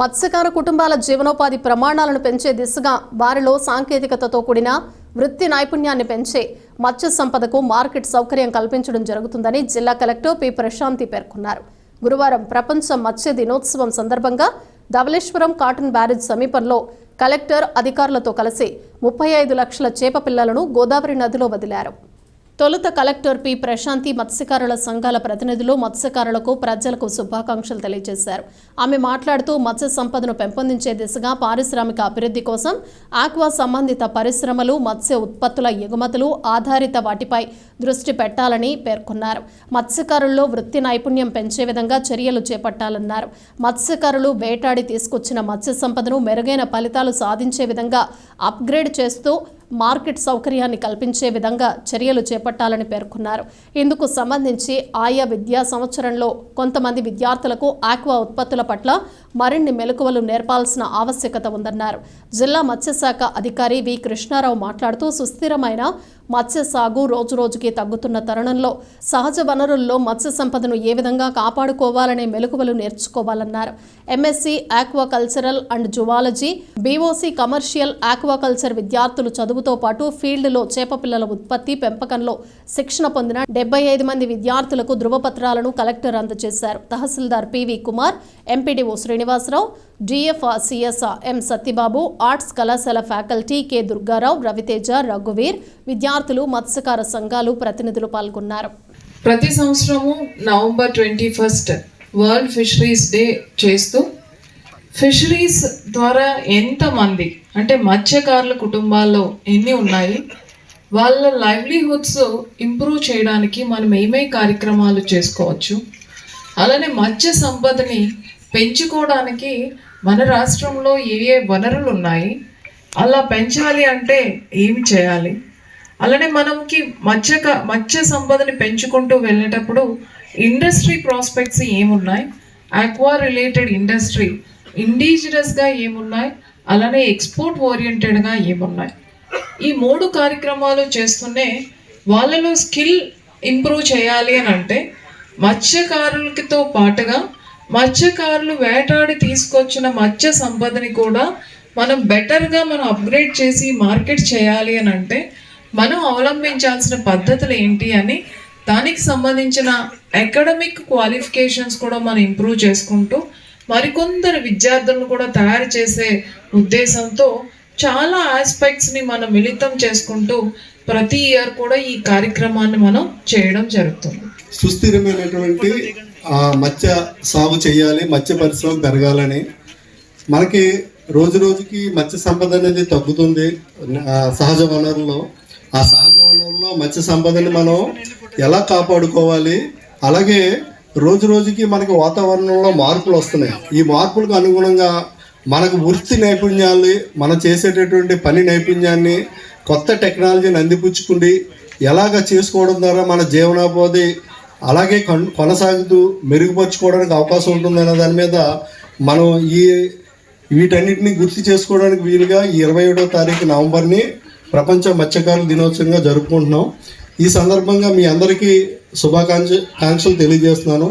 మత్స్యకార కుటుంబాల జీవనోపాధి ప్రమాణాలను పెంచే దిశగా వారిలో సాంకేతికతతో కూడిన వృత్తి నైపుణ్యాన్ని పెంచే మత్స్య సంపదకు మార్కెట్ సౌకర్యం కల్పించడం జరుగుతుందని జిల్లా కలెక్టర్ పి. ప్రశాంతి పేర్కొన్నారు. గురువారం ప్రపంచ మత్స్య దినోత్సవం సందర్భంగా ధవళేశ్వరం కాటన్ బ్యారేజ్ సమీపంలో కలెక్టర్ అధికారులతో కలిసి ముప్పై ఐదు లక్షల చేప పిల్లలను గోదావరి నదిలో వదిలారు. తొలుత కలెక్టర్ పి. ప్రశాంతి మత్స్యకారుల సంఘాల ప్రతినిధులు మత్స్యకారులకు ప్రజలకు శుభాకాంక్షలు తెలియజేశారు. ఆమె మాట్లాడుతూ మత్స్య సంపదను పెంపొందించే దిశగా పారిశ్రామిక అభివృద్ధి కోసం ఆక్వా సంబంధిత పరిశ్రమలు మత్స్య ఉత్పత్తుల ఎగుమతులు ఆధారిత వాటిపై దృష్టి పెట్టాలని పేర్కొన్నారు. మత్స్యకారుల్లో వృత్తి నైపుణ్యం పెంచే విధంగా చర్యలు చేపట్టాలన్నారు. మత్స్యకారులు వేటాడి తీసుకొచ్చిన మత్స్య సంపదను మెరుగైన ఫలితాలు సాధించే విధంగా అప్గ్రేడ్ చేస్తూ మార్కెట్ సౌకర్యాన్ని కల్పించే విధంగా చర్యలు చేపట్టాలని పేర్కొన్నారు. ఇందుకు సంబంధించి ఆయా విద్యా సంవత్సరంలో కొంతమంది విద్యార్థులకు ఆక్వా ఉత్పత్తుల పట్ల మరిన్ని మెలకువలు నేర్పాల్సిన ఆవశ్యకత ఉందన్నారు. జిల్లా మత్స్యశాఖ అధికారి వి. కృష్ణారావు మాట్లాడుతూ సుస్థిరమైన మత్స్య సాగు రోజురోజుకి తగ్గుతున్న తరుణంలో సహజ వనరుల్లో మత్స్య సంపదను ఏ విధంగా కాపాడుకోవాలనే మెలకువలు నేర్చుకోవాలన్నారు. MSc aquacultural and zoology BOC commercial aquaculture విద్యార్థులు చదువుతో పాటు ఫీల్డ్లో చేపపిల్లల ఉత్పత్తి పెంపకంలో శిక్షణ పొందిన డెబ్బై ఐదు మంది విద్యార్థులకు ధృవపత్రాలను కలెక్టర్ అందజేశారు. తహసీల్దార్ PV Kumar MPDO Srinivasarao DF CS M Satyababu arts కళాశాల ఫ్యాకల్టీ కె దుర్గారావు రవితేజ రఘువీర్ విద్యార్థులు మత్స్యకార సంఘాలు ప్రతినిధులు పాల్గొన్నారు. ప్రతి సంవత్సరము November twenty first world fisheries day చేస్తూ ఫిషరీస్ ద్వారా ఎంతమంది అంటే మత్స్యకారుల కుటుంబాల్లో ఎన్ని ఉన్నాయి వాళ్ళ లైవ్లీహుడ్స్ ఇంప్రూవ్ చేయడానికి మనం ఏమే కార్యక్రమాలు చేసుకోవచ్చు అలానే మత్స్య సంపదని పెంచుకోవడానికి మన రాష్ట్రంలో ఏ ఏ వనరులు ఉన్నాయి అలా పెంచాలి అంటే ఏమి చేయాలి? అలానే మనకి మత్స్యక మత్స్య సంపదని పెంచుకుంటూ వెళ్ళేటప్పుడు ఇండస్ట్రీ ప్రాస్పెక్ట్స్ ఏమున్నాయి? ఆక్వా రిలేటెడ్ ఇండస్ట్రీ ఇండిజినస్గా ఏమున్నాయి? అలానే ఎక్స్పోర్ట్ ఓరియంటెడ్గా ఏమున్నాయి? ఈ మూడు కార్యక్రమాలు చేస్తూనే వాళ్ళలో స్కిల్ ఇంప్రూవ్ చేయాలి అని అంటే మత్స్యకారులతో పాటుగా మత్స్యకారులు వేటాడి తీసుకొచ్చిన మత్స్య సంపదని కూడా మనం బెటర్గా మనం అప్గ్రేడ్ చేసి మార్కెట్ చేయాలి అని అంటే మనం అవలంబించాల్సిన పద్ధతులు ఏంటి అని దానికి సంబంధించిన అకాడమిక్ క్వాలిఫికేషన్స్ కూడా మనం ఇంప్రూవ్ చేసుకుంటూ మరికొందరు విద్యార్థులను కూడా తయారు చేసే ఉద్దేశంతో చాలా ఆస్పెక్ట్స్ని మనం మిళితం చేసుకుంటూ ప్రతి ఇయర్ కూడా ఈ కార్యక్రమాన్ని మనం చేయడం జరుగుతుంది. సుస్థిరమైనటువంటి మత్స్య సాగు చేయాలి మత్స్య పరిశ్రమ పెరగాలని. మనకి రోజు రోజుకి మత్స్య సంపద అనేది తగ్గుతుంది సహజ వనరుల్లో. ఆ సహజ వనరుల్లో మత్స్య సంపదని మనం ఎలా కాపాడుకోవాలి? అలాగే రోజు రోజుకి మనకి వాతావరణంలో మార్పులు వస్తున్నాయి. ఈ మార్పులకు అనుగుణంగా మనకు వృత్తి నైపుణ్యాలు మనం చేసేటటువంటి పని నైపుణ్యాన్ని కొత్త టెక్నాలజీని అందిపుచ్చుకుండి ఎలాగ చేసుకోవడం ద్వారా మన జీవనోపాధి అలాగే కొన్ కొనసాగుతూ మెరుగుపరుచుకోవడానికి అవకాశం ఉంటుందనే దాని మీద మనం ఈ వీటన్నిటిని గుర్తు చేసుకోవడానికి వీలుగా ఈ ఇరవై ఏడో తారీఖు నవంబర్ని ప్రపంచ మత్స్యకారుల దినోత్సవంగా జరుపుకుంటున్నాం. ఈ సందర్భంగా మీ అందరికీ శుభాకాంక్ష కాంక్షలు తెలియజేస్తున్నాను.